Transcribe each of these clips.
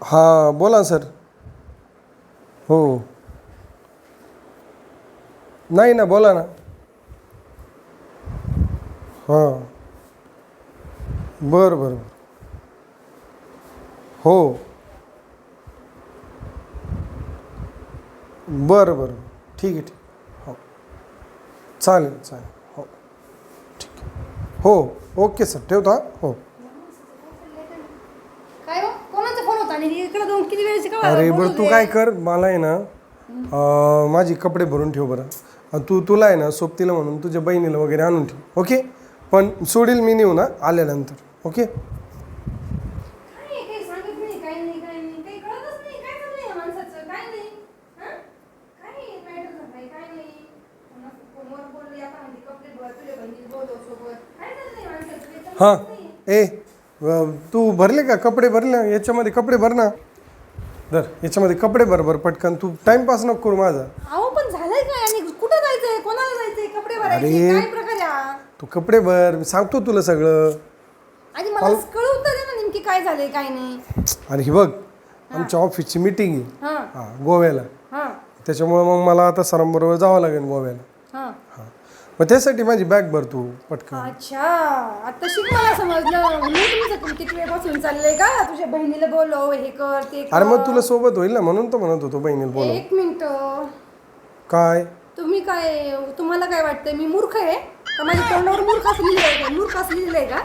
हां बोला सर. हो. नाही ना बोला ना. हां. बरं बरं हो. बरं बरं ठीक आहे ठीक हो. चालेल चालेल. हो. ठीक आहे. हो ओके सर. ठेवतो हो हो काय हो कोणाचा फोन होता आणि इकडे जाऊन किती वेळची का अरे बरं तू. काय कर मला आहे ना अं, माझी कपडे भरून ठेव बरं तू तुला आहे ना सोबतीला म्हणून तुझ्या बहिणीला वगैरे आणून ठेव ओके पण सोडील मी नेऊ ना आल्यानंतर ओके काय काही सांगत नाही काय नाही काय नाही काही कळतच नाही काय चाललंय या माणसाचं काय नाही हं? काय मॅटर झालंय काय नाही पुन्हा फोनवर बोललो या म्हणते कपडे भर तुझ्या बहिणीला बोलव सोबत काय चाललंय या माणसाचं काही समजत हां नाही. ए तू भरले का? कपडे भरले याच्यामध्ये कपडे भर ना. धर याच्यामध्ये कपडे भर भर पटकन. तू टाइमपास नको करू माझा. अहो पण झालंय काय? आणि कुठं जायचंय? कोणाला जायचंय? कपडे भरायचे अरे. काय प्रकार आहे हा? तू कपडे भर. मी सांगतो तुला सगळं. आणि मला कळवून तर दे ना नेमकी काय झालंय काय नाही. आणि ही बघ आमच्या ऑफिसची मीटिंग आहे. हां. हां गोव्याला. हां. त्याच्यामुळे मग मला आता सरांबरोबर जावं लागेल गोव्याला. हां. हां. मग त्यासाठी माझी बॅग भर तू पटकन. अच्छा आता शिक मला समजलं. तुम्ही किती वेळपासून चाललंय का? तुझ्या बहिणीला बोलव हे कर ते कर अरे मग तुला सोबत होईल ना म्हणून तर म्हणत होतो बहिणीला बोला एक मिनिट. काय? तुम्ही काय तुम्हाला काय वाटतंय मी मूर्ख आहे? का माझ्या तोंडावर मूर्ख असं लिहिलंय का? मूर्ख असं लिहिलंय का?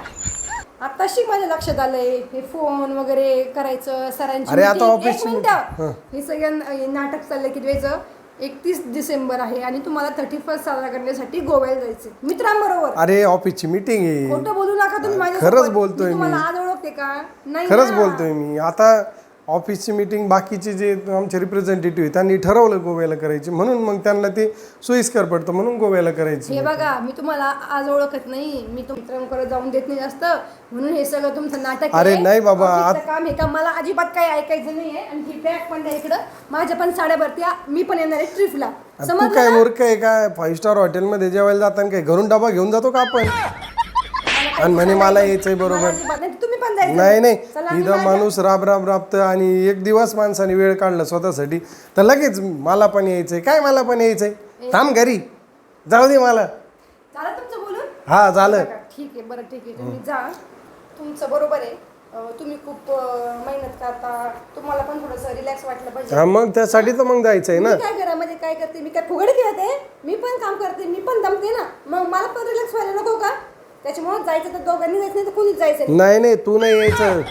आता शिक माझ्या लक्षात आलंय. हे फोन वगैरे करायचं सरांची अरे आता meeting. office एक ची- मिनिट. हं. हे सगळं नाटक चाललंय किती वेळचं? एकतीस डिसेंबर आहे आणि तुम्हाला थर्टी फर्स्ट साजरा करण्यासाठी गोव्याला जायचं मित्रांबरोबर. अरे ऑफिसची मीटिंग आहे. खोटं बोलू नका तुम्ही माझ्या खरंच बोलतोय तुम्हाला आज ओळखते का? नाही खरंच ना. बोलतोय मी. आता ऑफिसची मीटिंग बाकीचे जे आमचे रिप्रेझेंटेटिव्ह त्यांनी ठरवलं गोव्याला करायची. म्हणून मग त्यांना ते सोयीस्कर पडतं म्हणून गोव्याला करायची. हे बघा मी तुम्हाला आज ओळखत नाही. मी तुमच्या मित्रांकडे जाऊन देत नाही जास्त. म्हणून हे सगळं तुमचं नाटक अरे आहे. नाही बाबा, ऑफिसचं काम हे का? मला अजिबात काही ऐकायचं नाहीये आणि ही बॅग पण द्या इकडं. माझ्या पण साड्या भरत्या. मी पण येणार आहे ट्रिपला. तू समजलं काय? मूर्ख आहे काय फाईव्ह स्टार हॉटेलमध्ये जेवायला जाताना काय घरून डबा घेऊन जातो का आपण? आणि म्हणे मला यायचंय मला बरोबर. अजिबात नाही. पण जायचं नाही नाही. इथं माणूस राब राब राबतं आणि एक दिवस माणसाने वेळ काढला स्वतःसाठी. तर लगेच मला पण यायचंय. काय मला पण यायचंय? थांब घरी. जाऊ दे मला. झालं तुमचं बोलून? हा झालं. बघा, ठीक आहे बरं ठीक आहे. तुम्ही जा. तुमचं बरोबर आहे. अं, तुम्ही खूप अं, मेहनत करता. तुम्हाला पण थोडंसं रिलॅक्स वाटलं पाहिजे. हा मग त्यासाठी तर मग जायचंय ना. मी काय घरामध्ये काय करते? मी काय फुगडी खेळते? मी पण काम करते मी पण दमते ना. मग मला पण रिलॅक्स व्हायला नको का? त्याच्यामुळे जायचं तर दोघांनी जायचं नाही तर कोणीच जायचं नाही. नाही तू नाही यायचं.